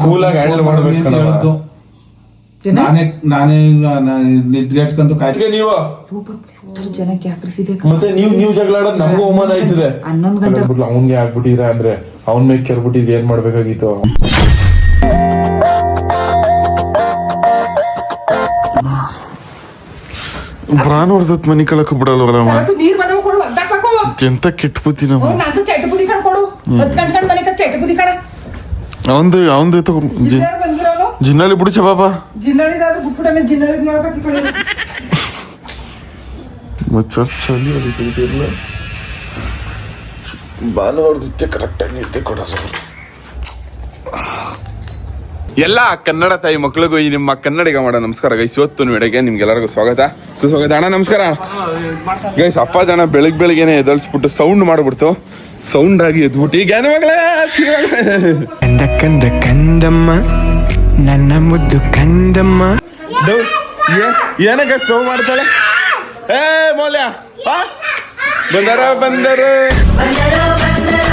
Cool handle handle ಮಾಡ್ಬೇಕು ಕಣವ್ವ. ನಾನೇ ನಾನೇ ನಿದ್ಗೆಟ್ಕೊಂತ ಕಾಯ್ತು ಅದಕ್ಕೆ ನೀವು ಜನಕ್ಕೆ ಮತ್ತೆ ನೀವು ನೀವು ಜಗಳ ಆಡೋದು ನಮಗೂ ಅವಮಾನ ಆಯ್ತದೆ. ಹನ್ನೊಂದು ಗಂಟೆ ಬಿಟ್ಲು ಅವ್ನ್ಗೆ ಆಗ್ಬಿಟ್ಟಿರ ಅಂದ್ರೆ ಅವ್ನ್ ಮೇಲೆ ಕೆರ್ಬಿಟ್ಟಿದ್ ಏನ್ ಮಾಡ್ಬೇಕಾಗಿತ್ತು? ಪ್ರಾಣ ಹೊಡೆದತ್ ಮನಿ ಕಳಕ ಬಿಡಲ್ವಲ್ಲ ಅವತ್ತು ನೀರ್ ಬಂದವ ಕೊಡು ಒದ್ದಾಕ್ಬೇಕು ಎಂತ ಕೆಟ್ಟ ಬುದ್ಧಿ ನಮ್ಮ? ನಂದು ಕೆಟ್ಟ ಬುದ್ಧಿ ಕಣ್ ಕೊಡು. ಗಂಟೆ ಮನೆ ಕೆಟ್ಟ ಬುದ್ಧಿ ಕಣ. ಅವಂದು ಅವಂದು ತಗೊ ಜಿನ್ನಲ್ಲಿ ಬಿಡಿಸ ಬಾಬಾ ಜಿನ್ನಳಿದಾದ್ರೆ ಬಿಟ್ಬಿಡನೆ ಜಿನ್ನಳಿದ್ ಮಚ್ಚ ಕರೆಕ್ಟಾಗಿ ನಿದ್ದೆ ಕೊಡೋದು. ಎಲ್ಲ ಕನ್ನಡ ತಾಯಿ ಮಕ್ಕಳಿಗೂ ಈ ನಿಮ್ಮ ಕನ್ನಡಿಗ ಮಾಡ ನಮಸ್ಕಾರ. ಗೈಸ್ ಇವತ್ತು ನಿಮ್ಗೆ ಎಲ್ಲರಿಗೂ ಸ್ವಾಗತ. ಸುಸ್ವಾಗತ. ಅಣ್ಣ ನಮಸ್ಕಾರ. ಗೈಸ್ ಅಪ್ಪ ಜನ ಬೆಳಿಗ್ ಬೆಳಿಗ್ಗೆನೆ ಎದಳ್ಸ್ಬಿಟ್ಟು ಸೌಂಡ್ ಮಾಡ್ಬಿಡ್ತು. ಸೌಂಡ್ ಆಗಿ ಎದ್ಬಿಟ್ಟು. ಈಗ ಏನು ಮಗಳೇ. ಕಂದ ಕಂದ ಕಂದಮ್ಮ ನನ್ನ ಮುದ್ದು ಕಂದಮ್ಮ. ಏನಕ್ಕೆ ಸ್ಟವ್ ಮಾಡ್ತಾಳೆ? ಏ ಮೌಲ್ಯ ಬಂದರ ಬಂದರ ಬಂದರು?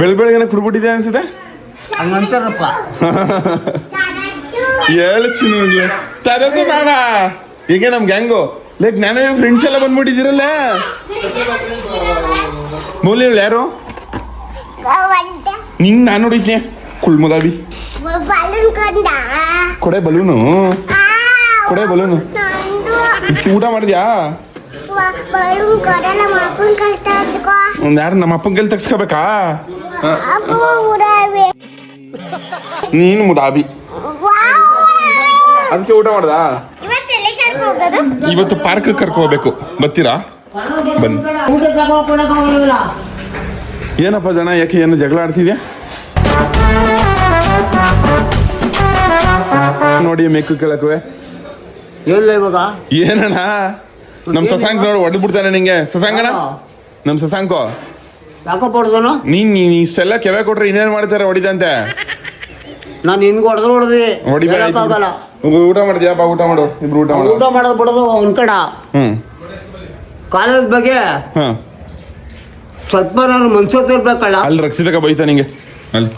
ಬೆಳ್ ಬೆಳಗ್ಗೆನ ಕುಡ್ಬಿಟ್ಟಿದೆ ಅನ್ಸುತ್ತೆ? ಹಂಗಂತಾರಪ್ಪ. ಹೇಳು ಚಿನ್ನ ತರದು ನಾನ ಈಗ ನಮ್ ಗ್ಯಾಂಗು ಲೈಕ್ ನಾನೇ ಫ್ರೆಂಡ್ಸ್ ಎಲ್ಲ ಬಂದ್ಬಿಟ್ಟಿದ್ದೀರಲ್ಲ? ಮೌಲ್ಯ ಯಾರು? ನಿಂಗ್ ನಾನು ನೋಡಿದ್ನೆ ಕುಳ್ಮುದಾಬಿ ಬಲೂನ್ ಕಂಡ ಬಲೂನು. ಕೊಡೆ ಬಲೂನು. ಊಟ ಮಾಡಿದ್ಯಾ? ಒಂದ್ ಯಾರು ನಮ್ಮ ಅಪ್ಪನ ಕೈಲಿ ತಗ್ಸ್ಕೋಬೇಕಾ? ನೀನು ಮುದಾಬಿ. ಅದಕ್ಕೆ ಊಟ ಮಾಡ್ದ? ಇವತ್ತು ಎಲ್ಲಿ ಕರ್ಕೊ ಹೋಗೋದು? ಇವತ್ತು ಪಾರ್ಕ್ ಕರ್ಕೋಬೇಕು ಹೋಗ್ಬೇಕು. ಬರ್ತೀರಾ? ಬನ್ನಿ. ಏನಪ್ಪ ಜನ ಯಾಕೆ ಏನು ಜಗಳ ಆಡ್ತಿದ್ಯಾ? ನೋಡಿ ಮೇಕು ಕೇಳಕ್ವೆ ಎಲ್ಲ ಇವಾಗ? ಏನಣ್ಣ? ನಮ್ ಸಸಾಂಕ್ ನೋಡಿ ಹೊಡೆದು ಬಿಡ್ತಾನೆ ನಿಂಗೆ. ಸಸಾಂಕಣ ನಮ್ ಸಸಾಂಕು ಯಾಕೋ ಪಡ್ದನು ನೀನ್ ನೀನ್ ಇಷ್ಟೆಲ್ಲ ಕೆವೆ ಕೊಟ್ರೆ ಇನ್ನೇನ್ ಮಾಡ್ತಾರೆ ಹೊಡಿದಂತೆ? ನಾನು ನಿನ್ಗೆ ಹೊಡೆದ್ರು ಹೊಡೆದಿ. ಹೊಡಿಬೇಡ ಹೇಳಕ್ಕಾಗಲ್ಲ ಊಟ ಮಾಡಿದ್ಯಾ? ಬಾ ಊಟ ಮಾಡು. ಇಬ್ರು ಊಟ ಮಾಡು. ಊಟ ಮಾಡೋದು ಬಿಡೋದು ಒಂದ್ ಕಡ. ಹ್ಮ್. ಕಾಲೇಜ್ ಬಗ್ಗೆ ಹ್ಮ್ ಸ್ವಲ್ಪ ನಾನು ಮನ್ಸೋತ್ ಇರ್ಬೇಕಲ್ಲ ಅಲ್ಲಿ ರಕ್ಷಿತಕ ಬೈತಾ ನಿಂಗೆ. ಅಲ್ಲಿ.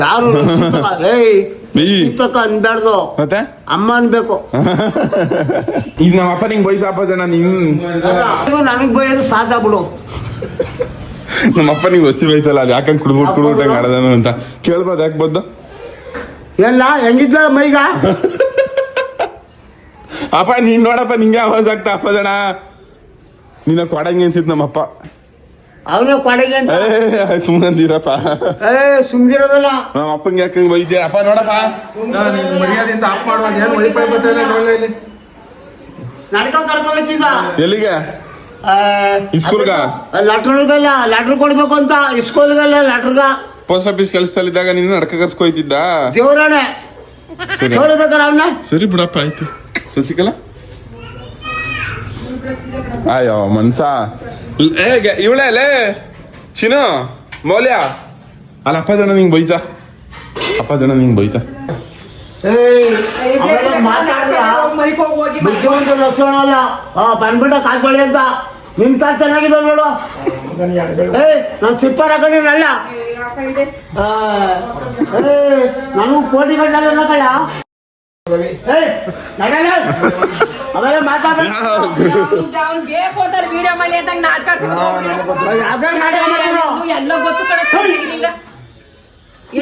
ಯಾರು? ಏಯ್ ಏಯ್. ರಕ್ಷಿತಕ ಅನ್ಬ್ಯಾಡ್ದು. ಮತ್ತೆ? ಅಮ್ಮ ಅನ್ಬೇಕು. ಈಗ ನಮ್ಮ ಅಪ್ಪ ನಿಂಗೆ ಬೈತಾಪ ಜನ ನಿನ್. ನನಗ್ ಬೈಯೋದು ಸಾಧ ಬಿಡು. ನಮ್ಮ ಅಪ್ಪ ನಿಂಗೆ ಹೊಸಿ ಬೈತಲ್ಲ ಅದು ಯಾಕಂಗ್ ಕುಡ್ಬಿಟ್ಟು ಕುಡ್ಬಿಟ್ಟಂಗೆ ಆಡದನು ಅಂತ. ಕೇಳ್ಬೋದು ಯಾಕೆ ಬದ್ದು ಎಲ್ಲ ಹೆಂಗಿದ್ದ ಮೈಗ? ಅಪ್ಪ ನೀನ್ ನೋಡಪ್ಪ ನಿಂಗೆ ಆವಾಜ್ ಆಗ್ತಾ ಅಪ್ಪ ಜನ. ನಿನ್ನ ಕೊಡಂಗೆ ಅನ್ಸಿತ್ ನಮ್ಮಪ್ಪ. ಅವನೇ ಕೊಡೆಗೆ ಅಂತ? ಸುಮ್ಮನಂದಿರಪ್ಪ ಏ ಸುಮ್ಗಿರೋದಲ್ಲ? ನಮ್ಮ ಅಪ್ಪಂಗೆ ಯಾಕೆ ಅಪ್ಪ ನೋಡಪ್ಪ. ನೀನು ಮರ್ಯಾದೆಯಿಂದ ಆಫ್ ಮಾಡುವ ಏನು ವೈಫೈ ಇಲ್ಲ ಇಲ್ಲಿ ನಡ್ಕ ಕರ್ಕೊ ಹೋಯ್ತಿದ್ದ ಎಲ್ಲಿಗೆ? ಇಸ್ಕೂಲ್ಗ? ಲೆಟ್ರಿಗಲ್ಲ ಲೆಟ್ರ್ ಕೊಡ್ಬೇಕು ಅಂತ ಇಸ್ಕೂಲ್ಗಲ್ಲ ಲೆಟ್ರ್ಗ. ಪೋಸ್ಟ್ ಆಫೀಸ್ ಕೆಲಸದಲ್ಲಿದ್ದಾಗ ನೀನು ನಡ್ಕ ಕರ್ಸ್ಕೊಯ್ತಿದ್ದ? ದೇವರಾಣೆ. ಸರಿ. ಅವನ? ಸರಿ ಬಿಡಪ್ಪ ಆಯ್ತು. ಶಶಿಕಲಾ ಅಯ್ಯೋ ಮನ್ಸ. ಇವಳೆ ಲೇ. ಚಿನ ಮೌಲ್ಯ. ಅಲ್ಲ ಅಪ್ಪ ಜನ ನಿಂಗೆ ಬೈತಾ? ಅಪ್ಪ ಜನ ನಿಂಗೆ ಬೈತಾ? ಏಯ್, ಅವೆಲ್ಲ ಮಾತಾಡ್ರ ಮೈಕ್ ಹೋಗಿ ಹೋಗಿ ಬುದ್ಧಿವಂತ ಲಕ್ಷಣ ಅಲ್ಲ. ಆ ಬಂದ್ಬಿಟ್ಟ ಕಾಲ್ಬಳಿ ಅಂತ. ನಿನ್ ಕಾಲ್ ಚೆನ್ನಾಗಿದೆ ನೋಡು. ಏಯ್ ನಾನು ಸಿಪ್ಪರ್ ಹಾಕೊಂಡಿರಲ್ಲ ಆ, ಏಯ್ ನಾನು ಕೋಟಿ ಕಟ್ಟಲ್ಲ ಕಳ್ಳ ಅವೆಲ್ಲ ಮಾತಾಡ ಅವ್ನ್ ಬೇಕು ವಿಡಿಯೋ ಮಾಡಿ ಅಂತ ನಾಟಕ. ಎಲ್ಲ ಗೊತ್ತು ಕಡೆ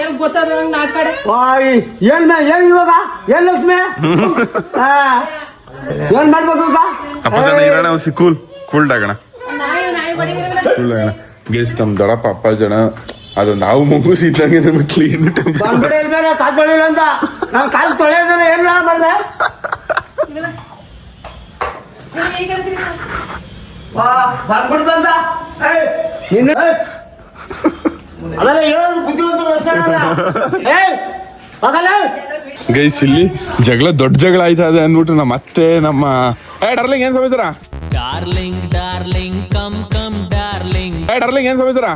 ಏನ್ ಗೊತ್ತದ ನಾಟಕ ಏನ್ ಮೇ ಏನ್ ಇವಾಗ? ಏನ್ ಲಕ್ಷ್ಮಿ? ಏನ್ ಮಾಡ್ಬೇಕು ಇರೋಣ ಕೂಲ್ ಕೂಲ್ ಡಾಗಣ. ಕೂಲ್ ಗೆಲ್ಸ್ ನಮ್ ದೊಡ್ಡಪ್ಪ ಅಪ್ಪ ಜನ ಅದು ನಾವು ಮುಗಿಸಿದ್ದಂಗೆ ನಮಗೆ ಕ್ಲೀನ್ ಬಂದ್ಬಿಡಿ ಮೇಲೆ ಕಾಲ್ ತೊಳಿಲ್ಲ ಅಂತ? ನಾನು ಕಾಲ್ ತೊಳೆಯೋದನ್ನ ಏನ್ ಮಾಡ್ದೆ? ವಾ, ಬಂದ್ಬಿಡ್ತಂತ ಏಯ್, ನಿನ್ನ ಏಯ್, ಅವೆಲ್ಲ ಹೇಳೋದು ಬುದ್ಧಿವಂತ ಲಕ್ಷಣ ಅಲ್ಲ. ಏಯ್ ಹೋಗಲ್ಲ ಗೈಸ್ ಇಲ್ಲಿ ಜಗಳ ದೊಡ್ಡ ಜಗಳ ಆಯ್ತಾ ಇದೆ ಅಂದ್ಬಿಟ್ಟು ನಮ್ಮ ಅತ್ತೆ ನಮ್ಮ ಏ ಡಾರ್ಲಿಂಗ್ ಏನ್ ಸಮಾಚಾರ? Darling darling come come darling ಏ ಡಾರ್ಲಿಂಗ್ ಏನ್ ಸಮಾಚಾರ?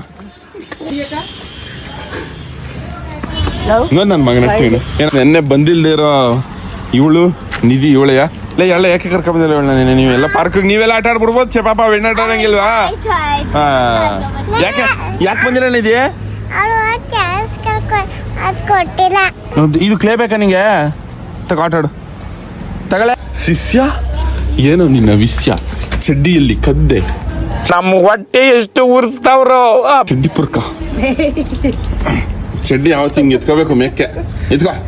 ನೋಡ್ ನನ್ ಮಗನ ಕೇಳು. ಏನ್ ನೆನ್ನೆ ಬಂದಿಲ್ದೆ ಇರೋ ಇವಳು ನಿಧಿ ಇವಳೆಯ ಇಲ್ಲ ಎಲ್ಲ ಯಾಕೆ ಕರ್ಕೊಂಬಂದಿಲ್ಲ ಬಂದಿಲ್ಲ ನೆನ್ನೆ? ನೀವೆಲ್ಲ ಪಾರ್ಕ್ ನೀವೆಲ್ಲ ಆಟ ಆಡ್ಬಿಡ್ಬೋದು ಚೆ ಪಾಪ ವಿಣ್ಣ ಆಟ ಆಡಂಗಿಲ್ವಾ? ಯಾಕೆ ಯಾಕೆ ಬಂದಿರ ನಿಧಿ? ಇದು ಕ್ಲೇ ಬೇಕಾ ನಿಂಗೆ? ತಗೋ ಆಟ ಆಡು. ತಗೊಳ್ಳೆ. ಶಿಷ್ಯ ಏನೋ ನಿನ್ನ ವಿಷ್ಯ? ಚಡ್ಡಿಯಲ್ಲಿ ಕದ್ದೆ. ನಮ್ಮ ಹೊಟ್ಟೆ ಎಷ್ಟು ಉರ್ಸ್ತಾವ್ರು. ಚಡ್ಡಿ ಪುರ್ಕ. ಚಡ್ಡಿ ಯಾವತ್ತು ಹಿಂಗೆ ಎತ್ಕೋಬೇಕು ಮೇಕ್ಕೆ? ಎತ್ಕೋ.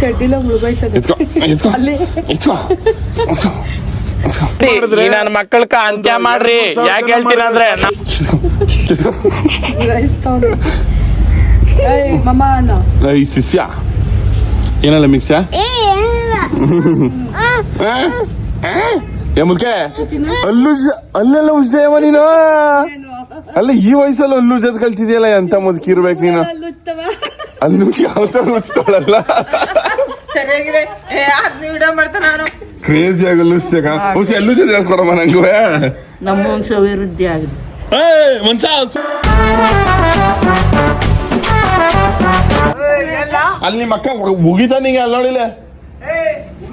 ಚಡ್ಡಿಲ ಮುಳುಗೋಯ್ತದೆ. ಎತ್ಕೋ ಎತ್ಕೋ ಎತ್ಕೋ ಎತ್ಕೋ ಎತ್ಕೋ. ನನ್ನ ಮಕ್ಕಳ ಅಂತ್ಯ ಮಾಡ್ರಿ. ಯಾಕೆ ಹೇಳ್ತೀನಿ ಅಂದ್ರೆ ಈ ಶಿಷ್ಯ. ಏನಲ್ಲ ಮಿಕ್ಸ್ಯ ಏ. ಏ ಮುಲ್ಕೆ ಅಲ್ಲು ಅಲ್ಲೆಲ್ಲ ಉಜ್ದೇವ ನೀನು? ಅಲ್ಲ ಈ ವಯಸ್ಸಲ್ಲಿ ಅಲ್ಲು ಜೊತೆ ಕಲ್ತಿದ್ಯಲ್ಲ ಎಂತ ಮುದುಕಿ ಇರ್ಬೇಕು ನೀನು? ಅಲ್ಲೂ ಯಾವ ತರ ಉಜ್ತಾಳಲ್ಲ ಏ ಕ್ರೇಜಿ ಆಗಿ ಅಲ್ಲಿಸ್ತಾಗ ಹುಸಿ ಅಲ್ಲು ಜೊತೆ ಹೇಳ್ಕೊಡಮ್ಮ ನಂಗುವೆ ನಮ್ಮ ವಂಶ ಅಭಿವೃದ್ಧಿ ಆಗಿದೆ. ಮಂಚ! ಅಲ್ಲಿ ನಿಮ್ಮ ಅಕ್ಕ ನೀ ಅಲ್ಲಿ ನೋಡಿಲ್ಲ?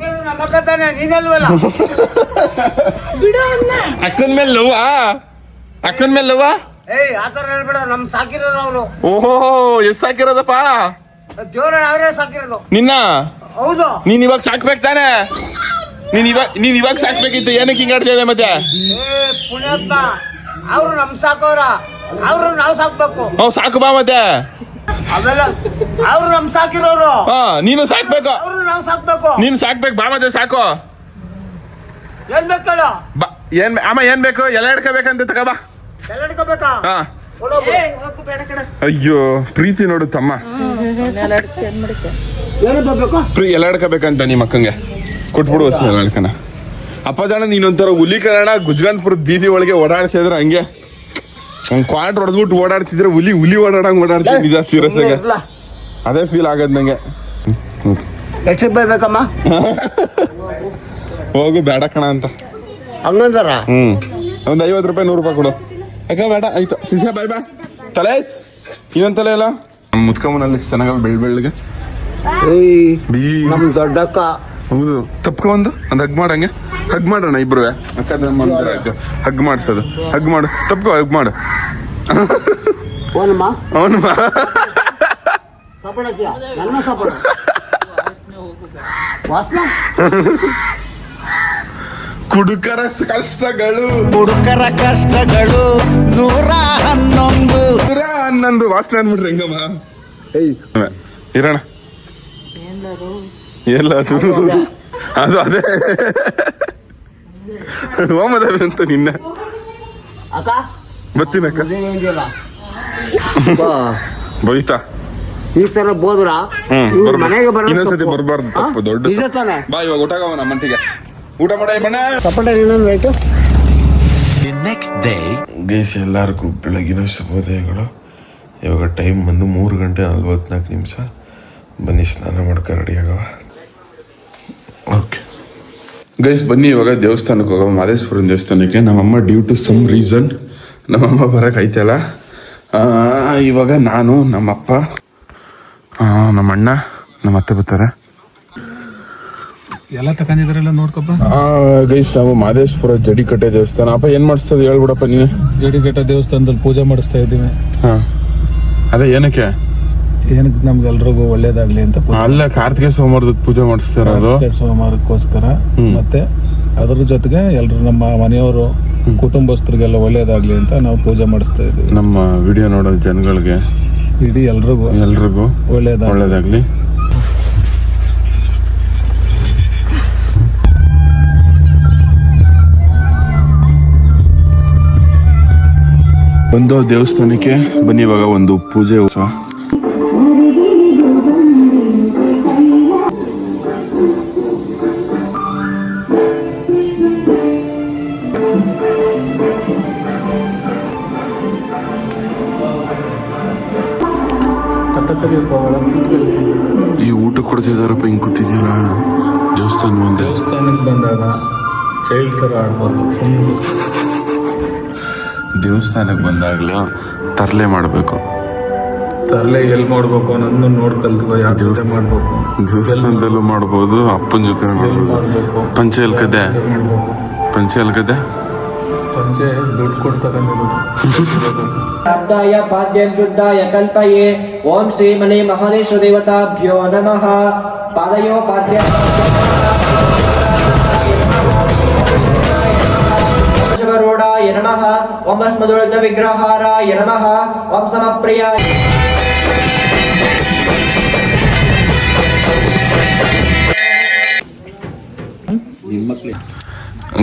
ಅಕ್ಕನ ಮೇಲೆ ಲವ್ವಾ ಅಕ್ಕನ ಮೇಲೆ ಲವ್ವಾ ಏಯ್ ಆತರ ಹೇಳ್ಬೇಡ ನಮ್ ಸಾಕಿರೋರು ಅವರು. ಓಹೋ ಎಷ್ಟ್ ಸಾಕಿರೋದಪ್ಪ? ದೇವ್ರ ಅವರೇ ಸಾಕಿರೋದು. ನಿನ್ನ? ಹೌದು. ನೀನ್ ಇವಾಗ ಸಾಕ್ಬೇಕು ತಾನೆ? ನೀನ್ ಇವಾಗ ನೀನ್ ಇವಾಗ ಸಾಕ್ಬೇಕಿತ್ತು ಏನಕ್ಕೆ ಹಿಂಗಾಡ್ತಿದೆ ಮತ್ತೆ? ಏ ಪುಣ್ಯಾತ್ಮ ಅವ್ರು ನಮ್ ಸಾಕೋರ ಅವ್ರು ನಾವ್ ಸಾಕ್ಬೇಕು. ಹ್ಞೂ ಸಾಕು ಬಾ ಮತ್ತೆ. ಅವೆಲ್ಲ ಅವ್ರು ನಮ್ ಸಾಕಿರೋರು. ಹಾ ನೀನು ಸಾಕ್ಬೇಕು? ಅವ್ರು ನಾವ್ ಸಾಕ್ಬೇಕು. ನೀನು ಸಾಕ್ಬೇಕು ಬಾ ಮತ್ತೆ ಸಾಕು. ಏನ್ ಬೇಕಲ್ಲ ಬಾ ಏನ್ ಬೇ- ಅಮ್ಮ ಏನ್ ಬೇಕು? ಎಲ್ಲ ಹಿಡ್ಕೋಬೇಕಂತ ತಗೋ ಬಾ. ಎಲ್ಲ ಹಿಡ್ಕೋಬೇಕಾ? ಹಾ. ಕೊಡೋದು ಬೇಡ ಕಣ. ಅಯ್ಯೋ ಪ್ರೀತಿ ನೋಡು ತಮ್ಮ. ಏನು ಬರ್ಬೇಕು ಪ್ರೀ ಎಲ್ಲ ಹಿಡ್ಕೋಬೇಕಂತ ನಿಮ್ಮ ಅಕ್ಕಂಗೆ ಕೊಟ್ಬಿಡು ಹೊಸ ಹಿಡ್ಕನ ಅಪ್ಪ ಜಾಣ ನೀನೊಂಥರ ಹುಲಿ ಕನ್ನಡ ಗುಜ್ಗಾನ್ಪುರದ ಬೀದಿ ಒಳಗೆ ಓಡಾಡ್ಸಿದ್ರೆ ಹಂಗೆ. ಒಂದ್ ಕ್ವಾಟ್ ಹೊಡೆದ್ಬಿಟ್ಟು ಓಡಾಡ್ತಿದ್ರೆ ಹುಲಿ ಹುಲಿ ಓಡಾಡಂಗ್ ಓಡಾಡ್ತೀನಿ ನಿಜ ಸೀರಿಯಸ್ ಆಗ. ಅದೇ ಫೀಲ್ ಆಗದ್ ನಂಗೆ. ಎಷ್ಟು ಬೇಕಮ್ಮ? ಹೋಗು ಬೇಡ ಕಣ ಅಂತ. ಹಂಗಂತಾರ ಹ್ಮ್. ಒಂದ್ ಐವತ್ತು ರೂಪಾಯಿ ನೂರು ರೂಪಾಯಿ ಕೊಡು. ಯಾಕ ಬೇಡ ಆಯ್ತು. ಸಿಸ ಬಾಯ್ ಬಾ ತಲೇಸ್ ಇನ್ನೊಂದ್ ತಲೆ ಇಲ್ಲ ಮುತ್ಕಮ್ಮನಲ್ಲಿ ಚೆನ್ನಾಗ ಬೆಳ್ ಬೆಳ್ಳಗೆ ನಮ್ ದೊಡ್ಡಕ್ಕ. ಹೌದು. ತಪ್ಕೊ ಒಂದು ಒಂದ್ ಹಗ್ ಮಾಡಂಗೆ. ಹಗ್ ಮಾಡೋಣ ಇಬ್ರು ಅಕ್ಕ ಹಗ್ ಮಾಡ್ಸೋದು. ಹಗ್ ಮಾಡು. ತಪ್ಪು ಹಗ್ ಮಾಡು. ಓನಮ್ಮ ಅವನು ಸಪಡ ನನ್ನ ಸಪಡ ವಾಸನ? ಕುಡುಕರ ಕಷ್ಟಗಳು. ಕುಡುಕರ ಕಷ್ಟಗಳು ನೂರ ಹನ್ನೊಂದು ನೂರ ಹನ್ನೊಂದು ವಾಸನೆ ಅನ್ಬಿಟ್ರಿ ಹೆಂಗಮ್ಮ? ಏಯ್. ಇರೋಣ. ಎಲ್ಲ ಅದು ಅದು. ಅದೇ ಹೋಮದೇವಿ ಅಂತ ನಿನ್ನ. ಅಕ್ಕ? ಬತ್ತೀನಕ್ಕ. ಬೈತಾ? ಈ ತರ ಬೋದ್ರ. ಮನೆಗೆ ಇನ್ನೊಂದ್ಸತಿ ತಪ್ಪು. ಬರಬಾರ್ದು ತಪ್ಪು ದೊಡ್ಡ ನಿಜ. ತಾನೆ? ಬಾ ಇವಾಗ ಊಟ ನಮ್ಮ ಮಂಟಿಗೆ. ಊಟ ಮಾಡಿ ಬಣ್ಣ ಸಪಟ ಇನ್ನೊಂದು ರೇಟು ನೆಕ್ಸ್ಟ್ ಡೇ ಗೈಸ್ ಎಲ್ಲರಿಗೂ ಬೆಳಗಿನ ಶುಭೋದಯಗಳು. ಇವಾಗ ಟೈಮ್ ಬಂದು ಮೂರು ಗಂಟೆ ನಲ್ವತ್ನಾಲ್ಕು ನಿಮಿಷ. ಬನ್ನಿ ಸ್ನಾನ ಮಾಡ್ಕೊ ರೆಡಿ ಆಗವ. ಓಕೆ. ಗೈಸ್ ಬನ್ನಿ ಇವಾಗ ದೇವಸ್ಥಾನಕ್ಕೆ ಹೋಗೋ ಮಾದೇಶ್ವರನ ದೇವಸ್ಥಾನಕ್ಕೆ. ನಮ್ಮಮ್ಮ ಡ್ಯೂ ಟು ಸಮ್ ರೀಸನ್ ನಮ್ಮಮ್ಮ ಬರೋಕ್ಕೈತಲ್ಲ ಇವಾಗ ನಾನು ನಮ್ಮಪ್ಪ ನಮ್ಮ ಅಣ್ಣ ನಮ್ಮ ಅತ್ತೆ ಬರ್ತಾರೆ. ಎಲ್ಲ ತಕೊಂಡಿದ್ರಲ್ಲ ನೋಡ್ಕೊಪ್ಪ? ಗೈಸ್ ನಾವು ಮಾದೇಶ್ವರ ಜಡಿಕಟ್ಟೆ ದೇವಸ್ಥಾನ. ಅಪ್ಪ ಏನು ಮಾಡಿಸ್ತದೆ ಹೇಳ್ಬಿಡಪ್ಪ ನೀನು ಜಡಿಕಟ್ಟೆ ದೇವಸ್ಥಾನದಲ್ಲಿ ಪೂಜೆ ಮಾಡಿಸ್ತಾ ಇದ್ದೀವಿ. ಹಾ. ಅದೇ ಏನಕ್ಕೆ? ಏನಕ್ಕೆ ನಮ್ಗೆಲ್ರಿಗೂ ಒಳ್ಳೇದಾಗ್ಲಿ ಅಂತ ಪೂಜೆ ಅಲ್ಲೇ ಕಾರ್ತಿಕ ಸೋಮವಾರದ ಪೂಜೆ ಮಾಡಿಸ್ತಾ ಇರೋದು ಮಾಡ್ತಾರೆ ಸೋಮವಾರಕ್ಕೋಸ್ಕರ. ಮತ್ತೆ ಅದ್ರ ಜೊತೆಗೆ ಎಲ್ಲರೂ ನಮ್ಮ ಮನೆಯವರು ಕುಟುಂಬಸ್ಥರಿಗೆಲ್ಲ ಒಳ್ಳೇದಾಗ್ಲಿ ಅಂತ ನಾವು ಪೂಜೆ ಮಾಡಿಸ್ತಾ ಇದ್ದೀವಿ. ನಮ್ಮ ವಿಡಿಯೋ ನೋಡೋ ಜನಗಳಿಗೆ ಇಡೀ ಎಲ್ರಿಗೂ ಎಲ್ರಿಗೂ ಒಳ್ಳೇದ ಒಳ್ಳೇದಾಗ್ಲಿ. ಒಂದು ದೇವಸ್ಥಾನಕ್ಕೆ ಬನ್ನಿ ಇವಾಗ ಒಂದು ಪೂಜೆ ಉತ್ಸವ. ಈ ಊಟ ಕೊಡ್ತಿದಾರಪ್ಪ ಹಿಂಗ್ ಕೂತಿದ್ದೀರ? ದೇವಸ್ಥಾನ ಮುಂದೆ ದೇವಸ್ಥಾನಕ್ಕೆ ಬಂದಾಗ ಚೈಲ್ಡ್ ಥರ ಆಡ್ಬಾರ್ದು ದೇವಸ್ಥಾನಕ್ಕೆ ಬಂದಾಗ್ಲೂ ತರಲೆ ಮಾಡಬೇಕು. ತರಲೆ ಎಲ್ಲಿ ಮಾಡ್ಬೇಕು ಅನ್ನೋದನ್ನು ನೋಡಿ ಕಲ್ತು ಯಾವ ಜೊತೆ ಮಾಡ್ಬೇಕು. ದೇವಸ್ಥಾನದಲ್ಲೂ ಮಾಡ್ಬೋದು ಅಪ್ಪನ ಜೊತೆ ಮಾಡ್ಬೋದು. ಪಂಚೆ ಎಲ್ಕದೆ ಪಂಚ ಎಲ್ಕದೆ ಪಂಚೆ ದುಡ್ಡು ಕೊಡ್ತಾರೆ शाब्दाय पाद्यं शुद्धाय कल्पये ॐ श्रीमने महादेशदेवताभ्यो नमः पादयो पाद्य शिवरोडाय नमः ॐ अस्मदुर्गविग्रहाराय नमः ॐ समप्रियाय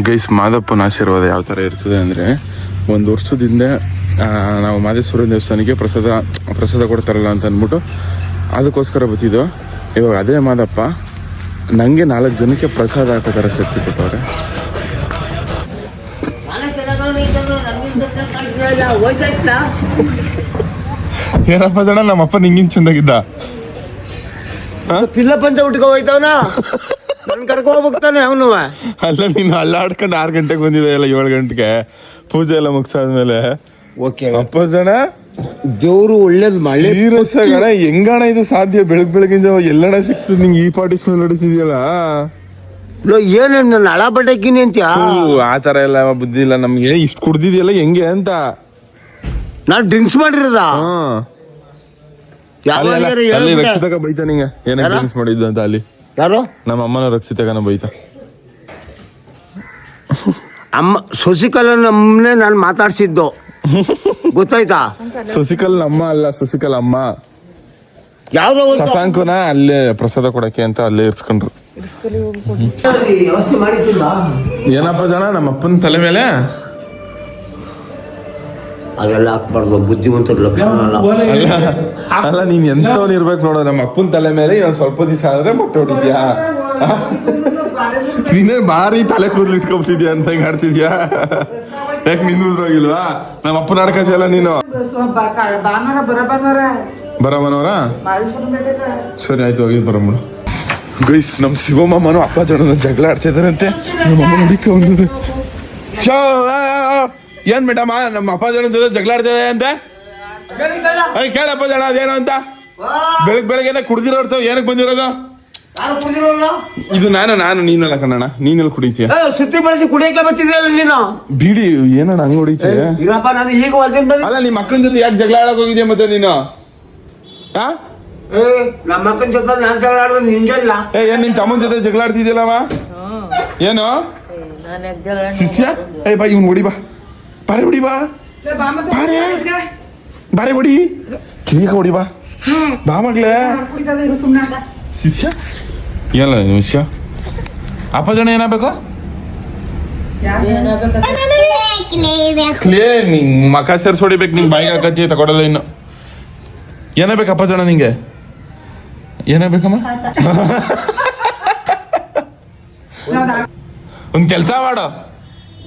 ಗೈಸ್ ಮಾದಪ್ಪನ ಆಶೀರ್ವಾದ ಯಾವ ಥರ ಇರ್ತದೆ ಅಂದರೆ ಒಂದು ವರ್ಷದಿಂದ ನಾವು ಮಾದೇಶ್ವರ ದೇವಸ್ಥಾನಕ್ಕೆ ಪ್ರಸಾದ ಪ್ರಸಾದ ಕೊಡ್ತಾರಲ್ಲ ಅಂತ ಅಂದ್ಬಿಟ್ಟು ಅದಕ್ಕೋಸ್ಕರ ಬತ್ತಿದ್ದು ಇವಾಗ ಅದೇ ಮಾದಪ್ಪ ನನಗೆ ನಾಲ್ಕು ಜನಕ್ಕೆ ಪ್ರಸಾದ ಹಾಕೋತಾರೆ ಶಕ್ತಿ ಕೊಟ್ಟವ್ರೆ. ಏನಪ್ಪ ಜನ? ನಮ್ಮಪ್ಪ ನಿಂಗಿನ್ ಚಂದಾಗಿದ್ದ. ಪಿಲ್ಲ ಪಂಚ ಉಟ್ಕೋ ಹೋಯ್ತಾವನ? ನನ್ ಕರ್ಕೊ ಹೋಗ್ತಾನೆ ಅವನು. ಅಲ್ಲ ನೀನು ಅಲ್ಲಾಡ್ಕೊಂಡು ಆರು ಗಂಟೆಗೆ ಬಂದಿದೆ ಎಲ್ಲ ಏಳು ಗಂಟೆಗೆ? ಪೂಜೆ ಎಲ್ಲ ಮುಗಿಸಾದ್ಮೇಲೆ? ಓಕೆ. ಅಪ್ಪ ಜೋರು ದೇವ್ರು ಒಳ್ಳೇದ್ ಮಳೆ ಆಗಣ ಹೆಂಗಣ ಇದು ಸಾಧ್ಯ? ಬೆಳಗ್ ಬೆಳಗಿಂದ ಎಲ್ಲಣ ಸಿಕ್ತದೆ ನಿಂಗೆ ಈ ಪಾರ್ಟಿ ಸ್ಮೆಲ್ ಹೊಡಿತಿದ್ಯಲ್ಲ? ಏನೇನ್ ನನ್ನ ಹಳ ಬಟ್ಟಕಿನಿ ಅಂತ ಆ ತರ ಎಲ್ಲ ಬುದ್ಧಿ ಇಲ್ಲ ನಮಗೆ. ಇಷ್ಟು ಕುಡ್ದಿದ್ಯಲ್ಲ ಹೆಂಗೆ ಅಂತ? ನಾನು ಡ್ರಿಂಕ್ಸ್ ಮಾಡಿರೋದ? ಹ್ಮ್. ಅಲ್ಲಿ ಅಲ್ಲ, ಅಲ್ಲಿ ರಕ್ಷಿತಕ ಬೈತಾ ನಿಂಗೆ ಏನಕ್ಕೆ ಡ್ರಿಂಕ್ಸ್ ಮಾಡಿದ್ದು ಅಂತ ಅಲ್ಲಿ? ಯಾರು? ನಮ್ಮ ಅಮ್ಮನ ರಕ್ಷಿತಕನ ಬೈತಾ. ಅಮ್ಮ ಶಶಿಕಲಾ ನಮ್ಮನೆ ನಾನು ಮಾತಾಡ್ಸಿದ್ದು. ಗೊತ್ತಾಯ್ತಾ? ಶಶಿಕಲ್ ಅಮ್ಮ ಅಲ್ಲ ಶಶಿಕಲ್ ಅಮ್ಮ. ಯಾವ್ದೋ ಒಂದು ಶಶಾಂಕನ ಅಲ್ಲೇ ಪ್ರಸಾದ ಕೊಡಕ್ಕೆ ಅಂತ ಅಲ್ಲೇ ಇರ್ಸ್ಕೊಂಡ್ರು. ಏನಪ್ಪ ಜನ ನಮ್ಮ ಅಪ್ಪನ ತಲೆ ಮೇಲೆ? ಅದೆಲ್ಲ ಹಾಕ್ಬಾರ್ದು ಬುದ್ಧಿವಂತರ ಲಕ್ಷಣ ಅಲ್ಲ. ಅಲ್ಲ ನೀನ್ ಎಂತವನ್ ಇರ್ಬೇಕು ನೋಡೋ ನಮ್ಮ ಅಪ್ಪನ ತಲೆ ಮೇಲೆ ಇವನ್ ಸ್ವಲ್ಪ ದಿವಸ ಆದ್ರೆ ಮೊಟ್ಟೆ ಹೊಡಿದ್ಯಾ? ನೀನೇ ಭಾರಿ ತಲೆ ಕೂದಲು ಇಟ್ಕೊಬಿಟ್ಟಿದ್ಯಾ ಅಂತ ಹಿಂಗ್ ಆಡ್ತಿದ್ಯಾ? ಯಾಕೆ ನಿನ್ ಉದ್ರೋಗಿಲ್ವಾ ನಮ್ಮ ಅಪ್ಪನ ಆಡ್ಕತಿಯಲ್ಲ ನೀನು. ಬಾನರ ಬರ ಬಾನರ ಬರಮನವರ ಸರಿ ಆಯ್ತು ಹೋಗಿ ಬರಮ್ಮ ಗೈಸ್ ನಮ್ ಶಿವಮ್ಮನು ಅಪ್ಪ ಜನ ಜಗಳ ಆಡ್ತಿದಾರಂತೆ. ನಮ್ಮ ಅಮ್ಮ ಆ. ಏನ್ ಮೇಡಮ್ ನಮ್ಮ ಅಪ್ಪ ಜನ ಜೊತೆ ಜಗಳ ಆಡ್ತಿದೆ ಅಂತ? ಏಯ್, ಕೇಳಪ್ಪ ಜನ ಅದೇನು ಅಂತ? ಬೆಳಗ್ ಬೆಳಗ್ಗೆ ಕುಡ್ದಿರೋರ್ತ ಏನಕ್ಕೆ ಬಂದಿರೋದು? ಯಾರು ಕುಡಿದಿರೋಲ್ಲ ಇದು ನಾನು ನಾನು ನೀನಲ್ಲ ಕಣ್ಣಣ್ಣ ನೀನೆಲ್ಲ ಕುಡಿತೀಯ? ಸುತ್ತಿ ಬಳಸಿ ಕುಡಿಯಕ್ಕೆ ಬರ್ತಿದ್ಯಲ್ಲ ನೀನು? ಬಿಡಿ ಏನಣ್ಣ ಹಂಗ ಹೊಡಿತೀಯ? ಇಲ್ಲಪ್ಪ ನಾನು ಈಗ ಹೊಲ್ದಿಂದ ಅಲ್ಲ ನಿಮ್ಮ ಅಕ್ಕನ ಜೊತೆ ಯಾಕೆ ಜಗಳ ಆಡಕ್ ಹೋಗಿದ್ಯಾ ಮತ್ತೆ ನೀನು? ಹಾ ಏ ನಮ್ಮ ಅಕ್ಕನ ಜೊತೆ ನಾನು ಜಗಳ ಆಡಿದ್ರೆ ನಿಂಗೆಲ್ಲ. ಏ ಏನ್ ನಿನ್ ತಮ್ಮನ ಜೊತೆ ಜಗಳ ಆಡ್ತಿದ್ಯಲ್ಲವ? ಏನು? ಶಿಷ್ಯ? ಏ ಬಾ ಇವ್ನು ಹೊಡಿ ಬಾ. ಬಾರೆ ಹೊಡಿ ಬಾ. ಬಾರೆ. ಬಾರೆ ಹೊಡಿ. ಕಿವಿಗೆ ಹೊಡಿ ಬಾ. ಬಾ ಮಗ್ಲೇ. ಶಿಷ್ಯ. ಏನಲ್ಲ ವಿಷಯ ಅಪ್ಪ ಜನ ಏನಾಗಬೇಕು ಕ್ಲೇ ನಿಂಗ್ ಮಕ ಸೇರ್ಸ್ ಹೊಡಿಬೇಕು ನಿಂಗೆ ಬಾಯಿಗೆ ಹಾಕತ್ತಿ ತಗೊಡಲ್ಲ ಇನ್ನು. ಏನಾಗಬೇಕಪ್ಪ ಜನ ನಿಂಗೆ? ಏನಾಗಬೇಕಮ್ಮ ಒಂದು ಕೆಲಸ ಮಾಡು.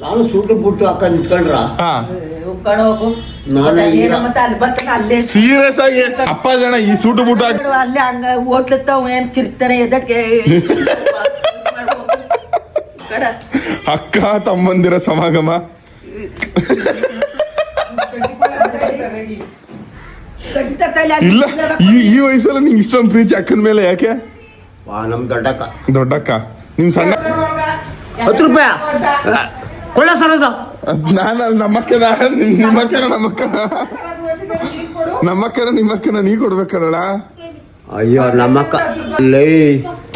ನಾನು ಸೂಟು ಬುಟ್ಟು ಹಾಕ ನಿಂತ್ಕೊಂಡ್ರ? ಹಾ. ನಾನು ಈಗ ಮತ್ತೆ ಅಲ್ಲಿ ಬರ್ತಾನೆ ಅಲ್ಲೇ. ಸೀರಿಯಸ್ ಆಗಿ ಅಪ್ಪ ಜನ ಈ ಸೂಟು ಬುಟ್ಟು ಹಾಕಿ ಅಲ್ಲಿ ಹಂಗ ಹೋಟ್ಲತ್ತಾವ ಏನ್ ಕಿರ್ತಾನೆ ಎದಕ್ಕೆ ಅಕ್ಕ ತಮ್ಮಂದಿರ ಸಮಾಗಮ. ಇಲ್ಲ ಈ ಈ ವಯಸ್ಸಲ್ಲಿ ನಿಂಗೆ ಇಷ್ಟೊಂದು ಪ್ರೀತಿ ಅಕ್ಕನ ಮೇಲೆ ಯಾಕೆ? ವಾ ನಮ್ ದೊಡ್ಡಕ್ಕ. ದೊಡ್ಡಕ್ಕ. ನಿಮ್ ಸಣ್ಣ ಹತ್ತು ರೂಪಾಯ. ಕೊಳ್ಳ ಸರೋದು ನಾನು ನಮ್ಮಕ್ಕನ ನಿಮ್ ನಿಮ್ಮಕ್ಕನ ನಮ್ಮಕ್ಕನ. ನಮ್ಮಕ್ಕನ ನಿಮ್ಮಕ್ಕನ ನೀ ಕೊಡ್ಬೇಕಲ್ಲ ಅಯ್ಯೋ ನಮ್ಮಕ್ಕ ಲೈ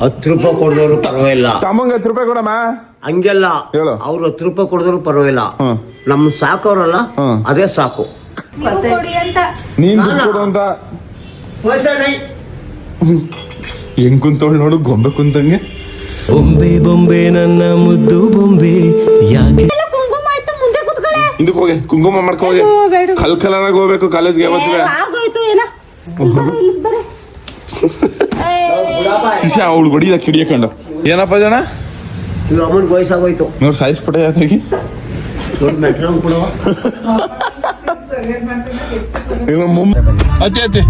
ಹತ್ತು ರೂಪಾಯಿ ಕೊಡಿದವರು ಪರವಾಗಿಲ್ಲ. ತಮ್ಮಂಗ ಹತ್ತು ರೂಪಾಯಿ ಕೊಡಮ್ಮ. ಹಂಗೆಲ್ಲ ಹೇಳು. ಅವ್ರು ಹತ್ತು ರೂಪಾಯಿ ಕೊಡಿದ್ರು ಪರವಾಗಿಲ್ಲ. ನಮ್ಮ ನಮ್ ಸಾಕೋರಲ್ಲ ಹ್ಮ್. ಅದೇ ಸಾಕು. ನೀನ್ ದುಡ್ಡು ಕೊಡು ಅಂತ. ವಯಸ್ಸಾನೈ ಹೆಂಗ್ ಕುಂತವಳು ನೋಡು ಗೊಂಬೆ ಕುಂತಂಗೆ. ಬೊಂಬೆ ಬೊಂಬೆ ನನ್ನ ಮುದ್ದು ಬೊಂಬೆ. ಯಾಕೆ? ಹಿಂದಕ್ಕೆ ಹೋಗಿ ಕುಂಕುಮ ಮಾಡ್ಕೊ ಹೋಗಿ. ಕಲ್ ಕಲರಾಗ ಹೋಗ್ಬೇಕು ಕಾಲೇಜ್ಗೆ ಯಾವತ್ತಿಗೆ? ಆಗೋಯ್ತು ಏನ. ಶಿಷ್ಯ ಅವಳು ಹೊಡಿದ ಕಿಡಿಯಕೊಂಡು ಏನಪ್ಪ ಜನ? ಇವ್ ಅಮ್ಮನ್ ವಯಸ್ಸಾಗೋಯ್ತು. ನೋಡ್ ಯಾತಾಗಿ ಮೆಟ್ರೋನ್ ಕೊಡುವ ಅತ್ತೆ ಅತ್ತೆ.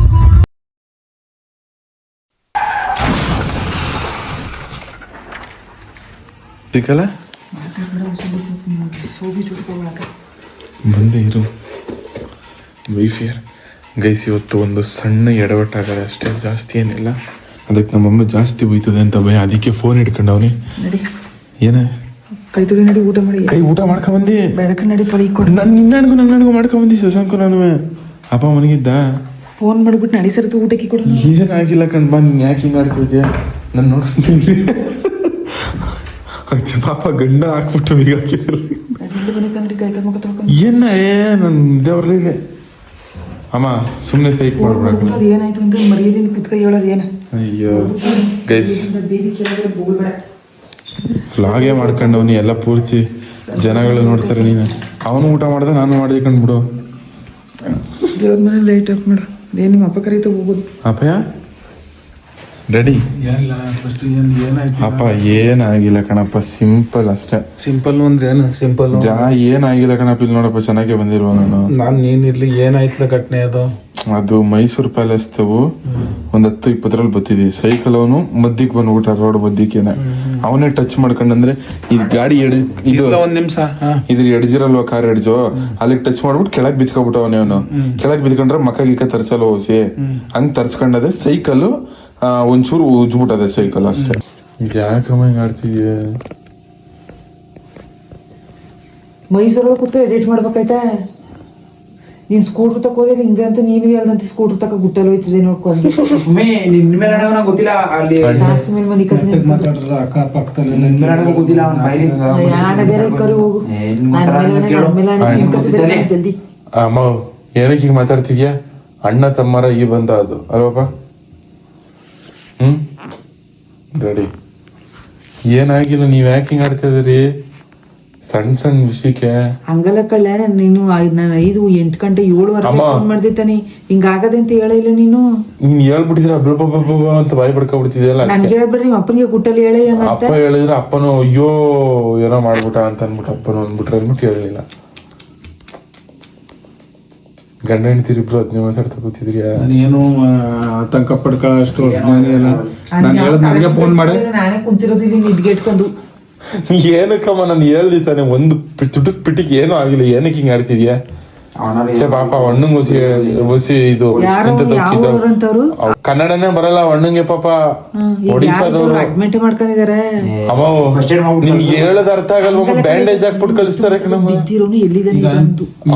ಸಿಕ್ಕಲ್ಲ ಬಂದೇ ಇರು. ವೈಫಿಯರ್ ಗೈಸ್ ಇವತ್ತು ಒಂದು ಸಣ್ಣ ಎಡವಟ್ಟಾಗಲ್ಲ ಅಷ್ಟೇ ಜಾಸ್ತಿ ಏನಿಲ್ಲ. ಅದಕ್ಕೆ ನಮ್ಮಮ್ಮ ಜಾಸ್ತಿ ಬೈತದೆ ಅಂತ ಭಯ. ಅದಕ್ಕೆ ಫೋನ್ ಹಿಡ್ಕೊಂಡವನಿ. ಏನ? ಕೈ ತೊಳಿ ನಡಿ ಊಟ ಮಾಡಿ. ಕೈ ಊಟ ಮಾಡ್ಕೊಂಡ್ ಬಂದಿ? ಬೆಳಕ ನಡಿ ತೊಳಿ ಕೊಡು. ನಾನು ನಿನ್ನಣ್ಗೂ ನನ್ನಣ್ಗೂ ಮಾಡ್ಕೊಂಡ್ ಬಂದಿ ಸಸಂಕು ನಾನು. ಅಪ್ಪ ಮನಗಿದ್ದ? ಫೋನ್ ಮಾಡ್ಬಿಟ್ಟು ನಡಿ ಸರತು ಊಟಕ್ಕೆ ಕೊಡು. ಏನಾಗಿಲ್ಲ ಕಣ್ ಬಂದ್ ಯಾಕೆ ಹಿಂಗ್ ಆಡ್ತಿದ್ಯಾ? ನಾನು ನೋಡ್ತೀನಿ ಅಜ್ಜಿ ಪಾಪ ಗಂಡ ಹಾಕ್ಬಿಟ್ಟು ಈಗ ಏನ ಏ ನನ್ ದೇವ್ರಿಗೆ ಅಮ್ಮ ಸುಮ್ಮನೆ ಸೈಟ್ ಮಾಡ್ಬಿಡ ಏನಾಯ್ತು ಅಂತ ಮರ್ಯಾದಿನ ಕುತ್ಕೈ ಹೇಳೋದು ಏನ? ಅಯ್ಯೋ ಗೈಸ್ ಲಾಗೇ ಮಾಡ್ಕೊಂಡವ್ನಿ ಎಲ್ಲ ಪೂರ್ತಿ ಜನಗಳು ನೋಡ್ತಾರೆ ನೀನು. ಅವನು ಊಟ ಮಾಡ್ದೆ ನಾನು ಮಾಡಿದೆ ಕಂಡ್ಬಿಡು. ದೇವ್ರ ಮನೆ ಲೈಟ್ ಆಫ್ ಮಾಡು ಏನು ನಿಮ್ಮ ಅಪ್ಪ ಕರೀತಾ ಹೋಗೋದು. ಅಪ್ಪಯ್ಯ? ರೆಡಿ ಏನಿಲ್ಲ ಫಸ್ಟ್ ಏನ್ ಏನಾಯ್ತು? ಅಪ್ಪ ಏನಾಗಿಲ್ಲ ಕಣಪ್ಪ ಸಿಂಪಲ್ ಅಷ್ಟೇ. ಸಿಂಪಲ್ ಅಂದ್ರೆ ಏನು? ಸಿಂಪಲ್ ಜಾ ಏನಾಗಿಲ್ಲ ಕಣಪ್ಪ ಇಲ್ಲಿ ನೋಡಪ್ಪ ಚೆನ್ನಾಗಿ ಬಂದಿರುವ ನಾನು? ನಾನ್ ಏನಿರ್ಲಿ ಏನಾಯ್ತಲ್ಲ ಘಟನೆ ಅದು? ಅದು ಮೈಸೂರು ಪ್ಯಾಲೇಸ್ ತವು ಒಂದ್ ಹತ್ತು ಇಪ್ಪತ್ತರಲ್ಲಿ ಬತ್ತಿದ್ವಿ ಸೈಕಲ್ ಅವನು ಮದ್ದಿಗೆ ಬಂದ್ಬಿಟ್ಟ ರೋಡ್ ಮದ್ದಿಕ್ಕೇನೆ ಅವನೇ ಟಚ್ ಮಾಡ್ಕೊಂಡಂದ್ರೆ ಈ ಗಾಡಿ ಎಡ್ ಇದು ಒಂದ್ ನಿಮಿಷ ಇದ್ರ ಎಡ್ಜಿರಲ್ವಾ ಕಾರ್ ಎಡ್ಜೋ? ಅಲ್ಲಿಗೆ ಟಚ್ ಮಾಡ್ಬಿಟ್ಟು ಕೆಳಗ್ ಬಿದ್ಕೊಬಿಟ್ಟ ಅವನೇ. ಅವನು ಕೆಳಗ್ ಬಿದ್ಕೊಂಡ್ರೆ ಮಕ್ಕ ಗಿಕ್ಕ ತರ್ಸಲ್ಲ ಹೋಸಿ ಹಂಗ್ ತರ್ಸ್ಕೊಂಡದೆ ಸೈಕಲ್ ಒಂಚೂರು ಉಜ್ಬಿಟ್ಟದೆ ಸೈಕಲ್ ಅಷ್ಟೇ. ಯಾಕಮ್ಮ ಹಿಂಗ್ ಆಡ್ತಿದ್ಯಾ ಮೈಸೂರೊಳಗೆ ಎಡಿಟ್ ಮಾಡ್ಬೇಕಾಯ್ತಾ? ನೀನ್ ಸ್ಕೂಟರ್ ತಕೋದೆ ಹಿಂಗೆ ಅಂತ ನೀನು ಹೇಳ್ದಂತ ಸ್ಕೂಟರ್ ತಕ ಗುಟ್ಟಲ್ ಹೋಯ್ತಿದೆ ನೋಡ್ಕೊಂಡು ಗೊತ್ತಿಲ್ಲ ಅಲ್ಲಿ ಟಾಕ್ಸಿ ಮೇಲೆ ಮನಿ ಕದ್ ಮಾತಾಡ್ರ ಅಕ್ಕ ಪಕ್ಕದಲ್ಲಿ ಗೊತ್ತಿಲ್ಲ ಅವ್ನ ಬಾಯಿಲಿ ಯಾಣ ಬೇರೆ ಕರಿ ಹೋಗು. ನನ್ ಮೇಲೆ ಹಣೆ, ನನ್ ಮೇಲೆ ಹಣೆ ತಿನ್ಕೊತಿದ್ದಾರೆ ನಾನು ಜಲ್ದಿ. ಅಮ್ಮ ಏನಕ್ಕೆ ಹಿಂಗ್ ಮಾತಾಡ್ತಿದ್ಯಾ? ಅಣ್ಣ ತಮ್ಮರ ಈ ಬಂದ ಅದು ಅಲ್ವಪ್ಪ? ಹ್ಮ್? ರೆಡಿ. ಏನಾಗಿಲ್ಲ ನೀವ್ ಯಾಕೆ ಆಡ್ತಾ ಇದ್ರಿ ಸಣ್ಣ ಸಣ್ಣ ವಿಷಯಕ್ಕೆ. ಹಂಗಲ್ಲ ಕಳ್ಳ ನೀನು ಐದ್- ನಾನು ಐದು ಎಂಟು ಗಂಟೆ ಏಳುವರೆ ಅಮ್ಮ. ಫೋನ್ ಮಾಡ್ದಿತ್ತಾನೆ ಹಿಂಗಾಗದೆ ಅಂತ ಹೇಳಿಲ್ಲ ನೀನು. ನೀನ್ ಹೇಳ್ಬಿಟ್ಟಿದ್ರ ಅಬ್ಬಬ್ಬಬ್ಬ ಅಂತ ಬಾಯಿ ಬಡ್ಕೊಬಿಡ್ತಿದ್ಯಲ್ಲ ನನ್ಗೆ ಹೇಳ್ಬೇಡ್ರಿ ನಿಮ್ಮ ಅಪ್ಪನಿಗೆ ಗುಟ್ಟಲ್ಲಿ ಹೇಳಿ ಹಂಗ ಅಪ್ಪ ಹೇಳಿದ್ರೆ ಅಪ್ಪನು ಅಯ್ಯೋ ಏನೋ ಮಾಡ್ಬಿಟ್ಟ ಅಂತ ಅನ್ಬಿಟ್ಟು ಅಪ್ಪನು ಅಂದ್ಬಿಟ್ರೆ ಅಂದ್ಬಿಟ್ಟು ಹೇಳಿಲ್ಲ. ಗಂಡ ಹೆಂಡತಿರು ಇಬ್ರು ಹದಿನೈದು ಮಾತಾಡ್ತಾ ಕೂತಿದ್ರಿಯಾ ನಾನೇನು ಆತಂಕ ಪಡ್ಕೊಳ್ಳೋ ಅಷ್ಟು ಅಜ್ಞಾನಿ ಅಲ್ಲ. ನಾನು ಹೇಳದ್ ನನಗೆ ಫೋನ್ ಮಾಡಿ. ನಾನೇ ಕುಂತಿರೋದು ಇಲ್ಲಿ ನಿದ್ಗೆಟ್ಕೊಂಡು ಏನಕ್ಕಮ್ಮ ನಾನು ಹೇಳ್ದಿ ತಾನೆ ಒಂದು ತುಟುಕ್ ಪಿಟಿಕ್ ಏನೂ ಆಗಿಲ್ಲ ಏನಕ್ಕೆ ಹಿಂಗ್ ಆಡ್ತಿದ್ಯಾ? ಪಾಪ ಅಣ್ಣಂಗ್ ಹೊಸಿ ಹೊಸಿ ಇದು ಕನ್ನಡನೇ ಬರಲ್ಲ ಅಣ್ಣಂಗೆ ಪಾಪ ಒಡಿಸಾದವ್ರು ಅಡ್ಮಿಟ್ ಮಾಡ್ಕೊಂಡಿದಾರೆ ನಿಮ್ಗೆ ಹೇಳದ ಅರ್ಥ ಆಗಲ್ಲ ಬ್ಯಾಂಡೇಜ್ ಹಾಕ್ಬಿಟ್ಟು ಕಳಿಸ್ತಾರೆ ಕಣಮ್ಮ.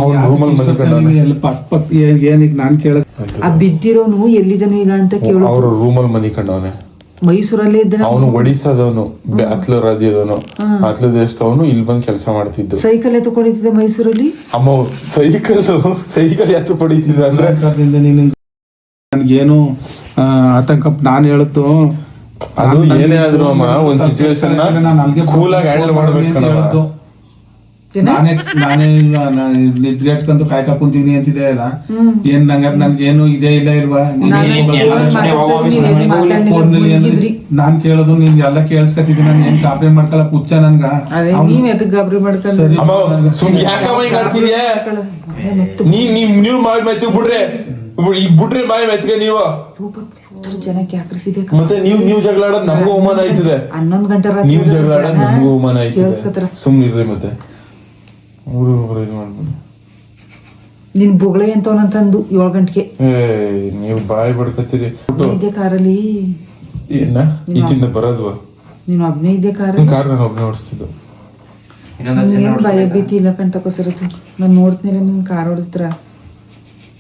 ಅವ್ನ ರೂಮಲ್ಲಿ ಪಕ್ ಏನಕ್ಕೆ ನಾನು ಕೇಳದ್ ಆ ಬಿದ್ದಿರೋನು ಎಲ್ಲಿದನು ಈಗ ಅಂತ ಕೇಳು ಅವ್ರ ರೂಮಲ್ಲಿ ಮನಿಕೊಂಡವನೆ. ಮೈಸೂರಲ್ಲೇ ಇದ್ದಾನೆ ಅವನು ಒಡಿಸಾದವನು ಅತ್ಲ ರಾಜ್ಯದವನು. ಅತ್ಲ ದೇಶದವನು ಇಲ್ಲಿ ಬಂದು ಕೆಲಸ ಮಾಡ್ತಿದ್ದು. ಸೈಕಲ್ ಎತ್ಕೊಂಡಿದ್ದೆ ಮೈಸೂರಲ್ಲಿ? ಅಮ್ಮ ಸೈಕಲ್ ಸೈಕಲ್ ಎತ್ತು ಪಡೀತಿದ್ದ ಅಂದ್ರೆ? ನನ್ಗೇನು ಆ, ಆತಂಕ ನಾನು ಹೇಳುತ್ತು? ಅದು ಏನೇ ಆದ್ರೂ ಅಮ್ಮ ಒಂದ್ ಸಿಚುವೇಶನ್ ಕೂಲ್ ಆಗಿ ಹ್ಯಾಂಡಲ್ ಮಾಡ್ಬೇಕು. ನಾನೇ ನಾನೇ ನಿದ್ಗೆಟ್ಕೊಂಡು ಕಾಯ್ತಾ ಕುಂತೀನಿ ಅಂತಿದೆ ಅಲ್ಲ. ಏನ್ ನಂಗ ನನ್ಗೇನು ಇದೇ ಇಲ್ಲ ಇಲ್ವಾ? ನಾನು ಕೇಳೋದು ನಿನ್ ಎಲ್ಲ ಕೇಳಿಸ್ಕತಿದ್ದೀನಿ ನಾನು ಏನ್ ಕಾಪಿ ಮಾಡ್ಕೊಳಕ್ ಹುಚ್ಚ ನನ್ಗ? ಅದೇ ನೀವ್ ಎದಕ್ ಗಾಬರಿ ಮಾಡ್ಕೊಂಡು ನೀವ್ ನೀವ್ ಬಾಯಿ ಮೆತ್ತಿಗೆ ಬಿಡ್ರೆ ಈ ಬಿಡ್ರೆ ಬಾಯಿ ಮೆತ್ತಿಗೆ ನೀವು? ಜನಕ್ಕೆ ಆಕರ್ಷಿದೆ ಮತ್ತೆ ನೀವು ನೀವ್ ಜಗಳ ಆಡೋದ್ ನಮಗೂ ಅವಮಾನ ಆಯ್ತದೆ. ಹನ್ನೊಂದು ಗಂಟೆ ನೀವು ಜಗಳ ಆಡೋದ್ ನಮಗೂ ಅವಮಾನ ಆಯ್ತದೆ. ಸುಮ್ಮನಿರ್ರಿ ಸುಮ್ನಿರ್ರಿ ಮತ್ತೆ. ಊರು ಊರು ಇದು ಮಾಡ್ಬಿಡಿ ನಿನ್ ಬೊಗಳೆ ಅಂತವನಂತಂದು ಏಳು ಗಂಟೆಗೆ? ಏ ನೀವು ಬಾಯಿ ಬಡ್ಕತ್ತೀರಿ. ಇದ್ದೆ ಕಾರಲ್ಲಿ? ಏನ? ಈಚಿಂದ ಬರೋದ್ವಾ ನೀನು ಒಬ್ನೇ ಇದ್ದೆ ಕಾರಲ್ಲಿ? ಕಾರ್ ನಾನು ಒಬ್ನೇ ಓಡಿಸ್ತಿದ್ದು. ಏನ್ ಭಯ ಭೀತಿ ಇಲ್ಲ ಕಣ್ ತಕೋಸಿರತ್ತೆ ನಾನು ನೋಡ್ತೀನಿ ನಿನ್ ಕಾರ್ ಓಡಿಸ್ತಾರ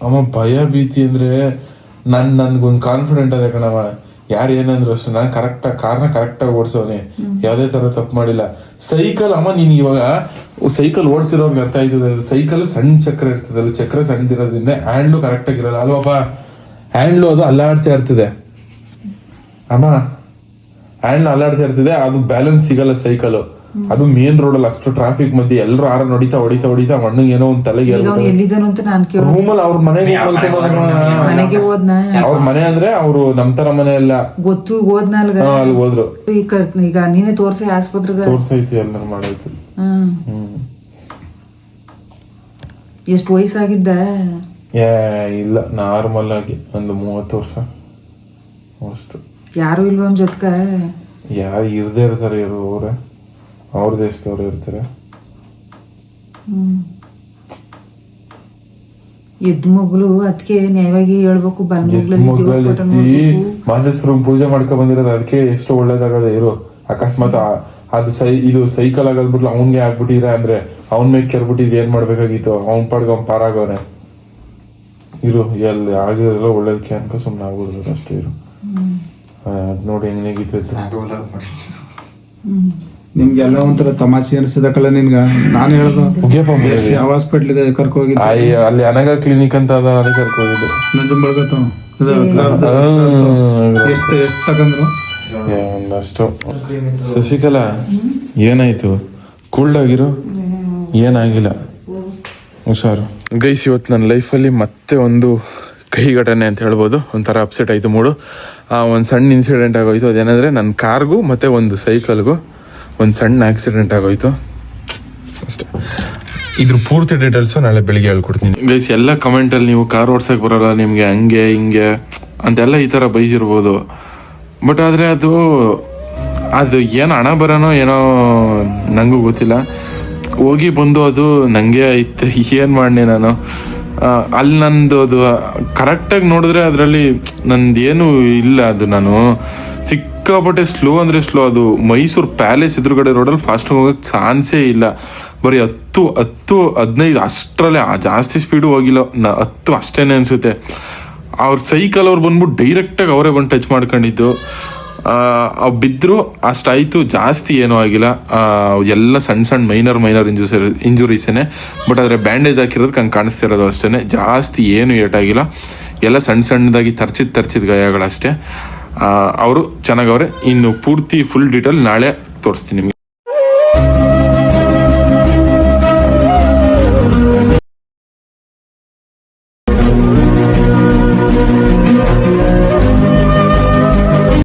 ಅಮ್ಮ ಭಯ ಭೀತಿ ಅಂದ್ರೆ ನನ್ ನನ್ಗೊಂದ್ ಕಾನ್ಫಿಡೆಂಟ್ ಅದೇ ಕಣವ ಯಾರು ಏನಂದ್ರು ಅಷ್ಟು ನಾನು ಕರೆಕ್ಟ್ ಕಾರ್ನ ಕರೆಕ್ಟ್ ಆಗಿ ಓಡಿಸೋನೆ. ಯಾವ್ದೇ ತರ ತಪ್ಪು ಮಾಡಿಲ್ಲ. ಸೈಕಲ್, ಅಮ್ಮ, ನೀನು ಇವಾಗ ಸೈಕಲ್ ಓಡಿಸಿರೋರ್ಗೆ ಅರ್ಥ ಆಯ್ತದೆ. ಸೈಕಲ್ ಸಣ್ಣ ಚಕ್ರ ಇರ್ತದಲ್ಲ ಚಕ್ರ ಸಣ್ಣದಿರೋದ್ರಿಂದ ಹ್ಯಾಂಡ್ಲು ಕರೆಕ್ಟ್ ಆಗಿರಲ್ಲ. ಅಲ್ವಪ್ಪ ಹ್ಯಾಂಡ್ಲು ಅದು ಅಲ್ಲಾಡ್ತಾ ಇರ್ತದೆ. ಅಮ್ಮ ಹ್ಯಾಂಡ್ ಅಲ್ಲಾಡ್ತಾ ಇರ್ತದೆ. ಅದು ಬ್ಯಾಲೆನ್ಸ್ ಸಿಗಲ್ಲ ಸೈಕಲ್. ಅದು ಮೇನ್ ರೋಡ್ ಅಲ್ಲಿ ಅಷ್ಟು ಟ್ರಾಫಿಕ್ ಮಧ್ಯೆ ಎಲ್ಲರೂ ಆರ ಹೊಡಿತಾ ಹೊಡಿತಾ ಹೊಡಿತಾ ಮಣ್ಣಿಗೆ ಏನೋ ಒಂದ್ ತಲೆಗೆ ಎಲ್ಲರೂ ಅವ್ನು ಅಂತ ನಾನು ಕೇಳ ರೂಮಲ್ಲಿ ಅವ್ರ ಮನೆಗೆ ಮನೆಗೆ ಹೋದ್ನ? ಅವ್ರ ಮನೆ ಅಂದ್ರೆ ಅವರು ನಮ್ ತರ ಮನೆ ಎಲ್ಲ ಗೊತ್ತು ಹೋದ್ನ ಅಲ್ಗ? ಹಾ, ಅಲ್ಲಿ ಹೋದ್ರು. ಈಗ ನೀನೆ ಈಗ ನೀನೇ ತೋರ್ಸಿ ಆಸ್ಪತ್ರೆಗೆ ತೋರ್ಸೈತಿ ಎಲ್ಲರೂ ಮಾಡೈತಿ. ಎಷ್ಟು ವಯಸ್ಸಾಗಿದ್ದ? ಏ ಇಲ್ಲ ನಾರ್ಮಲ್ ಆಗಿ ಒಂದು ಮೂವತ್ತು ವರ್ಷ. ಅಷ್ಟು. ಯಾರು ಇಲ್ವ ಜೊತೆ ಜೊತ್ಕ ಯಾರು ಇರ್ದೇ ಇರ್ತಾರೆ ಇರೋ ಅವ್ರ ದೇಶದವ್ರು ಇರ್ತಾರೆ. ಎದ್ ಮಗ್ಳು ಅದಕ್ಕೆ ನ್ಯಾಯವಾಗಿ ಹೇಳ್ಬೇಕು ಮಗ್ಳಲ್ಲಿ. ಮಾದೇಶ್ವರಂ ಪೂಜೆ ಮಾಡ್ಕೊಂಡ್ ಬಂದಿರೋದು ಅದಕ್ಕೆ ಎಷ್ಟು ಒಳ್ಳೇದಾಗದೆ ಇರು. ಅಕಸ್ಮಾತ್ ಅದು ಸೈ ಇದು ಸೈಕಲ್ ಆಗಲ್ಬಿಟ್ಲು ಅವನ್ಗೆ ಆಗ್ಬಿಟ್ಟಿದ್ರೆ ಅಂದ್ರೆ ಅವನ್ ಮೇಲೆ ಕೆರ್ಬಿಟ್ಟಿದ್ ಏನ್ ಮಾಡ್ಬೇಕಾಗಿತ್ತು? ಅವ್ನ್ ಪಾಡ್ಗೆ ಅವ್ನ್ ಪಾರಾಗವ್ರೆ ಇರು ಎಲ್ಲಿ ಆಗಿರಲ್ಲ ಒಳ್ಳೇದಕ್ಕೆ ಅನ್ಕೊ ಸುಮ್ಮನೆ ಅಷ್ಟೇ ಇರು. ಅದ್ ನೋಡಿ ಹೆಂಗ್ ನೆಗಿತೈತೆ. ನಿಮ್ಗೆಲ್ಲ ಒಂಥರ ತಮಾಷೆ ಅನ್ಸಿದಕ್ಕಲ್ಲ ನಿನ್ಗ? ನಾನು ಹೇಳ್ದು. ಯಾವ ಹಾಸ್ಪಿಟ್ಲಿಗೆ ಇದೆ ಆಯ್ ಅಲ್ಲಿ ಅನಗ ಕ್ಲಿನಿಕ್ ಅಂತ ಅದ ಅಲ್ಲಿ ಕರ್ಕೋಗಿದ್ದು. ನಂಜು ಬೆಳಗತ್ತು ಎಷ್ಟು ಎಷ್ಟು ತಗೊಂಡ್ರು ಒಂದಷ್ಟು. ಶಶಿಕಲಾ ಏನಾಯ್ತು? ಕೂಲ್ಡ್ ಆಗಿರು? ಏನಾಗಿಲ್ಲ? ಹುಷಾರು. ಗೈಸ್ ಇವತ್ತು ನನ್ನ ಲೈಫಲ್ಲಿ ಮತ್ತೆ ಒಂದು ಕೈ ಘಟನೆ ಅಂತ ಹೇಳ್ಬೋದು. ಒಂಥರ ಅಪ್ಸೆಟ್ ಆಯಿತು ಮೂಡು. ಒಂದು ಸಣ್ಣ ಇನ್ಸಿಡೆಂಟ್ ಆಗೋಯ್ತು. ಅದೇನೆಂದರೆ ನನ್ನ ಕಾರ್ಗೂ ಮತ್ತು ಒಂದು ಸೈಕಲ್ಗೂ ಒಂದು ಸಣ್ಣ ಆಕ್ಸಿಡೆಂಟ್ ಆಗೋಯ್ತು. ಅಷ್ಟೇ. ಇದ್ರ ಪೂರ್ತಿ ಡೀಟೇಲ್ಸು ನಾಳೆ ಬೆಳಿಗ್ಗೆ ಹೇಳ್ಕೊಡ್ತೀನಿ. ಗೈಸ್ ಎಲ್ಲ ಕಮೆಂಟಲ್ಲಿ ನೀವು ಕಾರ್ ಓಡ್ಸಕ್ಕೆ ಬರೋಲ್ಲ, ನಿಮಗೆ ಹಂಗೆ, ಹಿಂಗೆ ಅಂತೆಲ್ಲ ಈ ಥರ ಬೈದಿರ್ಬೋದು. ಬಟ್ ಆದರೆ ಅದು ಅದು ಏನು ಹಣ ಬರೋನೋ ಏನೋ ನನಗೂ ಗೊತ್ತಿಲ್ಲ. ಹೋಗಿ ಬಂದು ಅದು ನನಗೆ ಐತೆ, ಏನು ಮಾಡಿದೆ ನಾನು? ಅಲ್ಲಿ ನಂದು ಅದು ಕರೆಕ್ಟಾಗಿ ನೋಡಿದ್ರೆ ಅದರಲ್ಲಿ ನಂದು ಏನು ಇಲ್ಲ ಅದು ನಾನು. ಸಿಕ್ಕಾಪಟ್ಟೆ ಸ್ಲೋ ಅಂದರೆ ಸ್ಲೋ. ಅದು ಮೈಸೂರು ಪ್ಯಾಲೇಸ್ ಎದುರುಗಡೆ ರೋಡಲ್ಲಿ ಫಾಸ್ಟ್ ಹೋಗೋಕ್ಕೆ ಚಾನ್ಸೇ ಇಲ್ಲ. ಬರೀ ಹತ್ತು ಹತ್ತು, ಹದಿನೈದು ಅಷ್ಟರಲ್ಲೇ ಆ ಜಾಸ್ತಿ ಸ್ಪೀಡು ಹೋಗಿಲ್ಲ. ನ, ಹತ್ತು ಅಷ್ಟೇನೆ ಅನಿಸುತ್ತೆ. ಅವ್ರ ಸೈಕಲ್ ಅವ್ರು ಬಂದ್ಬಿಟ್ಟು ಡೈರೆಕ್ಟಾಗಿ ಅವರೇ ಬಂದು ಟಚ್ ಮಾಡ್ಕೊಂಡಿದ್ದು. ಬಿದ್ದರು ಅಷ್ಟಾಯಿತು, ಜಾಸ್ತಿ ಏನೂ ಆಗಿಲ್ಲ. ಎಲ್ಲ ಸಣ್ಣ ಸಣ್ಣ ಮೈನರ್ ಮೈನರ್ ಇಂಜುಸ್ ಇಂಜುರೀಸೇನೆ ಬಟ್ ಆದರೆ ಬ್ಯಾಂಡೇಜ್ ಹಾಕಿರೋದಕ್ಕೆ ಹಂಗೆ ಕಾಣಿಸ್ತಿರೋದು ಅಷ್ಟೇ ಜಾಸ್ತಿ ಏನು ಏಟಾಗಿಲ್ಲ. ಎಲ್ಲ ಸಣ್ಣ ಸಣ್ಣದಾಗಿ ತರ್ಚಿದ ತರ್ಚಿದ ಗಾಯಗಳಷ್ಟೇ ಅವರು ಚೆನ್ನಾಗವ್ರೆ ಇನ್ನು ಪೂರ್ತಿ ಫುಲ್ ಡೀಟೇಲ್ ನಾಳೆ ತೋರಿಸ್ತೀನಿ ನಿಮಗೆ.